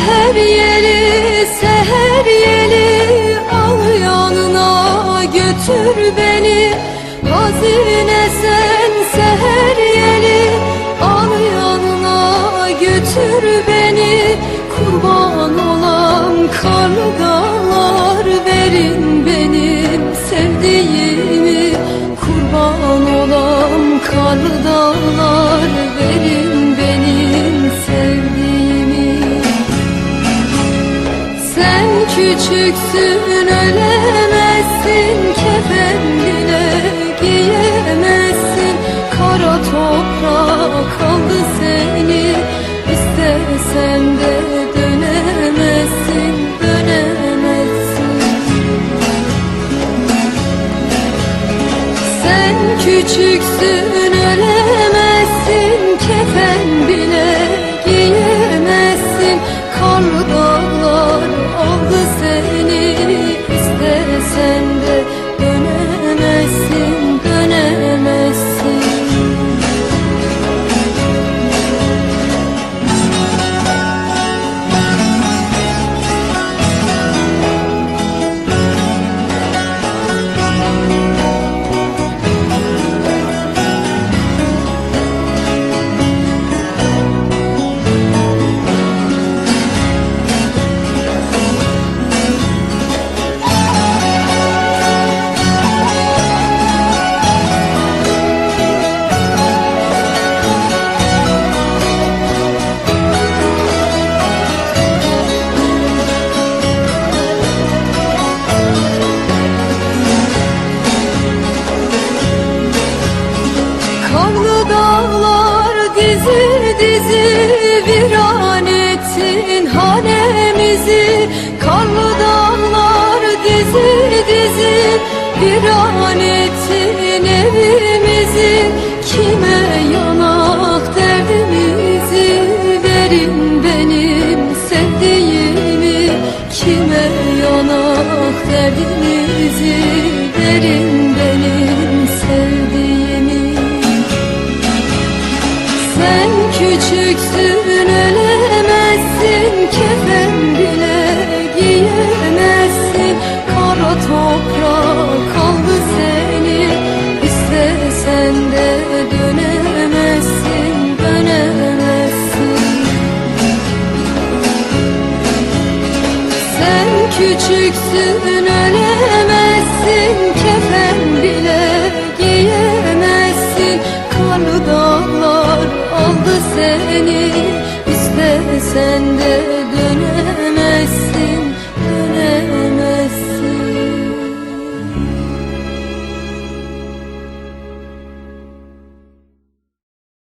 Seher yeli, seher yeli Al yanına götür beni. Hazine sen seher yeli Al yanına götür beni. Kurban olan kargalar Verin benim sevdiğimi Kurban olan kargalar küçüksün ölemezsin Kefen bile giyemezsin. Kara toprak aldı seni İstesen de dönemezsin Dönemezsin. Sen küçüksün ölemezsin Kefen bile dizi viran ettin hanemizi Kanlı dağlar dizi dizi viran ettin evimizi Kime yanak derdimizi verin benim sevdiğimi Kime yanak derdimizi verin benim sevdiğimi sen küçüksün ölemezsin Kefen bile giyemezsin. Kara toprak aldı seni İstesen de dönemezsin Dönemezsin. Sen küçüksün ölemezsin seni İstesen de